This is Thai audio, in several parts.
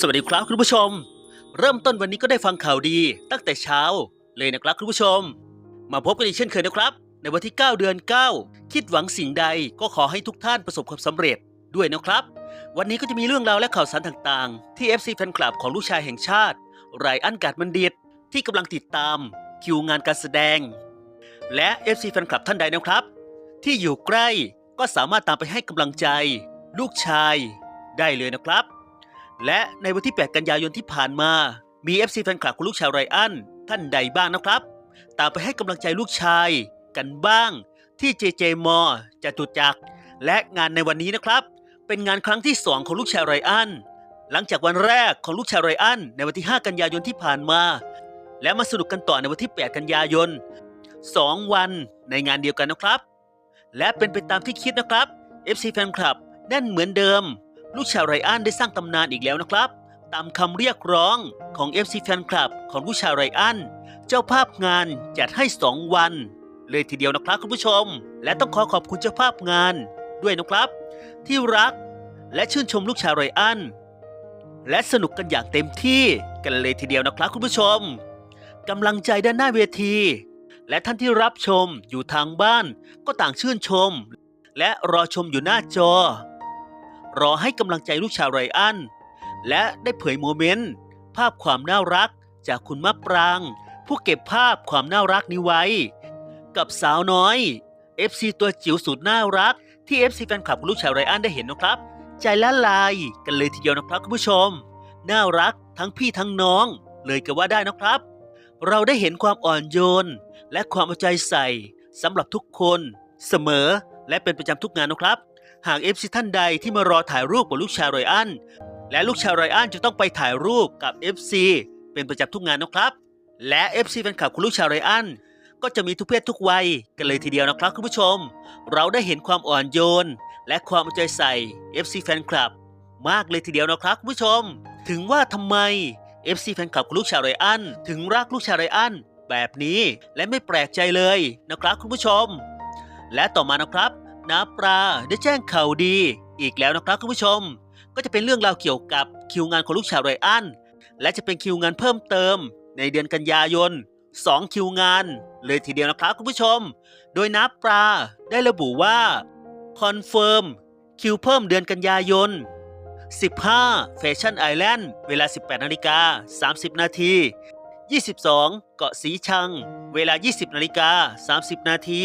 สวัสดีครับคุณผู้ชม เริ่มต้นวันนี้ก็ได้ฟังข่าวดี ตั้งแต่เช้าเลยนะครับคุณผู้ชม มาพบกันอีกเช่นเคยนะครับ ในวันที่ 9 เดือน 9 คิดหวังสิ่งใดก็ขอให้ทุกท่านประสบความสำเร็จด้วยนะครับ วันนี้ก็จะมีเรื่องราวและข่าวสารต่างๆ ที่ FC แฟนคลับของลูกชายแห่งชาติ ไรอันกาดบัณฑิตที่กำลังติดตามคิวงานการแสดง และ FC แฟนคลับท่านใดนะครับ ที่อยู่ใกล้ก็สามารถตามไปให้กำลังใจ ลูกชาย ได้เลยนะครับ และในวันที่ 8 กันยายนที่ผ่านมา มี FC แฟนคลับของลูกชายไรอันท่านใดบ้างนะครับ ตามไปให้กำลังใจลูกชายกันบ้าง ที่ JJ มอจตุจักร และงานในวันนี้นะครับ เป็นงานครั้งที่ 2 ของลูกชายไรอันหลังจากวันแรกของลูกชายไรอันในวันที่ 5 กันยายนที่ผ่านมา และมาสนุกกันต่อในวันที่ 8 กันยายน 2 วันในงานเดียวกันนะครับ และเป็นไปตามที่คิดนะครับ FC แฟนคลับแน่นเหมือนเดิม ลูกชายไรอันได้สร้างตำนานอีกแล้วนะครับ ตามคำเรียกร้องของ FC แฟนคลับของลูกชายไรอัน เจ้าภาพงานจัดให้ 2 วัน เลยทีเดียวนะครับคุณผู้ชม และต้องขอขอบคุณเจ้าภาพงานด้วยนะครับ ที่รักและชื่นชมลูกชายไรอัน และสนุกกันอย่างเต็มที่กันเลยทีเดียวนะครับคุณผู้ชมกำลังใจด้านหน้าเวที และท่านที่รับชมอยู่ทางบ้าน ก็ต่างชื่นชม และรอชมอยู่หน้าจอ รอให้กำลังใจลูกชายไรอัน และได้เผยโมเมนต์ ภาพความน่ารักจากคุณมะปราง ผู้เก็บภาพความน่ารักนี้ไว้ กับสาวน้อย FC ตัวจิ๋วสุดน่ารัก ที่ FC แฟนคลับลูกชายไรอันได้เห็นนะครับ ใจละลายกันเลยทีเดียวนะครับคุณผู้ชม น่ารักทั้งพี่ทั้งน้อง เลยก็ว่าได้นะครับ เราได้เห็นความอ่อนโยน และความเอาใจใส่สำหรับทุกคน เสมอและเป็นประจำทุกงานนะครับ หาก FC ท่านใดที่มารอถ่ายรูปกับลูกชายรอยัน และลูกชายรอยันจะต้องไปถ่ายรูปกับ FC เป็นประจำทุกงานนะครับ และ FC แฟนคลับของลูกชายรอยัน ก็จะมีทุกเพศทุกวัยกันเลยทีเดียวนะครับคุณผู้ชม เราได้เห็นความอ่อนโยน และความเอาใจใส่ FC แฟนคลับมากเลยทีเดียวนะครับคุณผู้ชม ถึงว่าทำไม FC แฟนคลับของลูกชายรอยัน ถึงรักลูกชายไรอันแบบนี้และไม่แปลกใจเลยนะครับคุณผู้ชม และต่อมานะครับ น้าปลาได้แจ้งข่าวดี อีกแล้วนะครับคุณผู้ชม ก็จะเป็นเรื่องราวเกี่ยวกับคิวงานของลูกชายไรอันและจะเป็นคิวงานเพิ่มเติม ในเดือนกันยายน 2 คิวงาน เลยทีเดียวนะครับคุณผู้ชม โดยน้าปลาได้ระบุว่าคอนเฟิร์มคิวเพิ่มเดือนกันยายน 15แฟชั่นไอแลนด์เวลา 18นาฬิกา30 นาที 22 เกาะสีชัง เวลา 20นาฬิกา30 นาที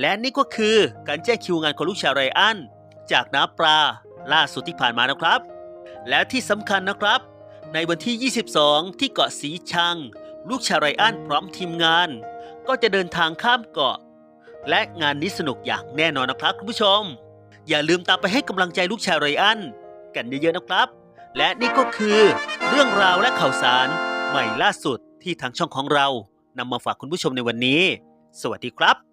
และนี่ก็คือการแจ้งคิวงานของลูกชายไรอันจากน้าปลาล่าสุดที่ผ่านมานะครับ และที่สำคัญนะครับ ในวันที่ 22 ที่เกาะสีชัง ลูกชายไรอันพร้อมทีมงาน ก็จะเดินทางข้ามเกาะ และงานนี้สนุกอย่างแน่นอนนะครับคุณผู้ชม อย่าลืมตามไปให้กำลังใจลูกชายไรอันกันเยอะๆนะครับ และนี่ก็คือเรื่องราวและข่าวสารใหม่ล่าสุดที่ทางช่องของเรานำมาฝากคุณผู้ชมในวันนี้ สวัสดีครับ